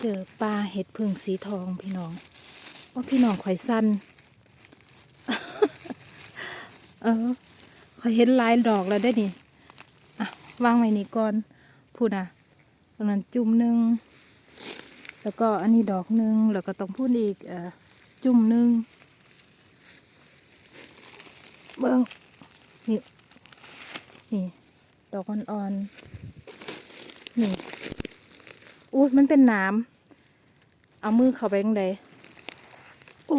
เจอปลาเห็ดพึ่งสีทองพี่น้องว่าพี่น้องข่อยสั้นเออข่อยเห็นลายดอกแล้วได้นี่อะวางไว้นี่ก่อนพูดนะตรงนั้นจุ่มหนึ่งแล้วก็อันนี้ดอกหนึ่งแล้วก็ต้องพูดอีกเอ่อจุ่มหนึ่งเบิ้งนี่นี่ดอกอ่อนๆ อุ้ยมันเป็นน้ำเอามือเข้าไปยังไงโอ้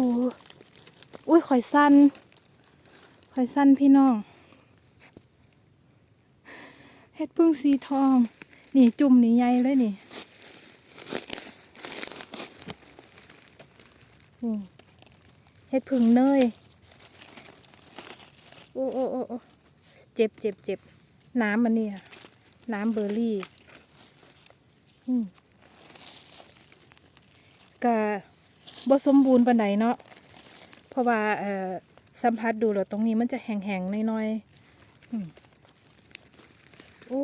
อุ้ยข่อยสั้นข่อยสั้นพี่น้องเฮ็ดพึ่งสีทอง นี่จุ่มนี่ใหญ่เลยนี่นี่เฮ็ดพึ่งเนยอ้โอ้โอ้โอ้เจ็บเจ็บเจ็บน้ำมันเนี่ยน้ำเบอร์รี่อืม ก็บ่สมบูรณ์ปานใดเนาะเพราะว่าเอ่อสัมผัสดูแล้วตรงนี้มันจะแห้งๆหน้อยๆโอ้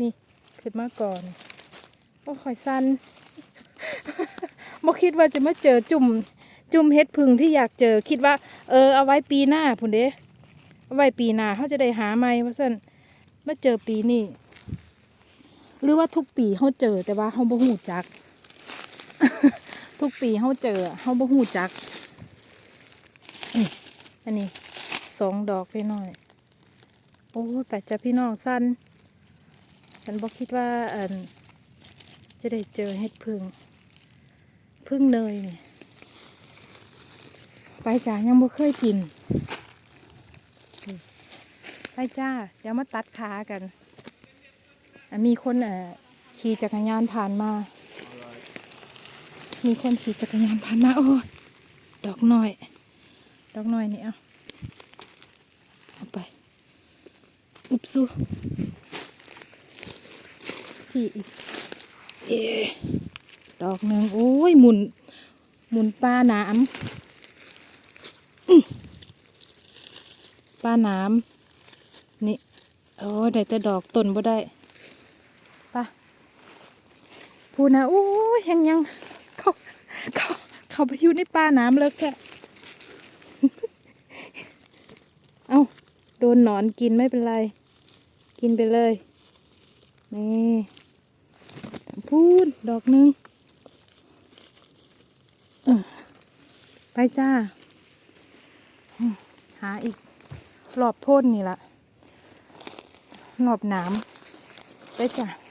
นี่ขึ้นมาก่อนโอ้คอยสั้นบ่คิดว่าจะมาเจอจุ่มจุ่มเฮ็ดพึ่งที่อยากเจอคิดว่า เออเอาไว้ปีหน้าพุ่นเด้เอาไว้ปีหน้าเขาจะได้หาใหม่ว่าซั่นมาเจอปีนี้ หรือว่าทุกปีเขาเจอแต่ว่าเขาบ่ฮู้จัก ทุกปีเขาเจอเขาบ่ฮู้จักอันนี้สองดอกไปหน่อย โอ้แต่จะพี่น้องสั้นฉันบอกคิดว่าเอันจะได้เจอเห็ดพึ่งพึ่งเนยนี่ไปจ้ายังบ่เคยกิน ไปจ้า เดี๋ยวมาตัดขากัน มีคนขี่จักรยานผ่านมา มีคนขี่จักรยานผ่านมา โอ้ดอกหน่อย ดอกหน่อยนี่เอาเอาไป อุบซูพี่อีกเอดอกหนึ่งโอ้ยหมุน หมุนปลาหนามปลาหนามนี่โอ้ได้แต่ดอกต้นบ่ได้ไปะ พูนะโอ้ยยังยังเขาเขาเขาไปอยู่ในป่าน้ำเลิกแค่เอาโดนหนอนกินไม่เป็นไร กินไปเลย นี่พูดดอกหนึงไปจ้า หาอีกรอบโพ่นนี่ละรอบหน้ำไปจ้ะ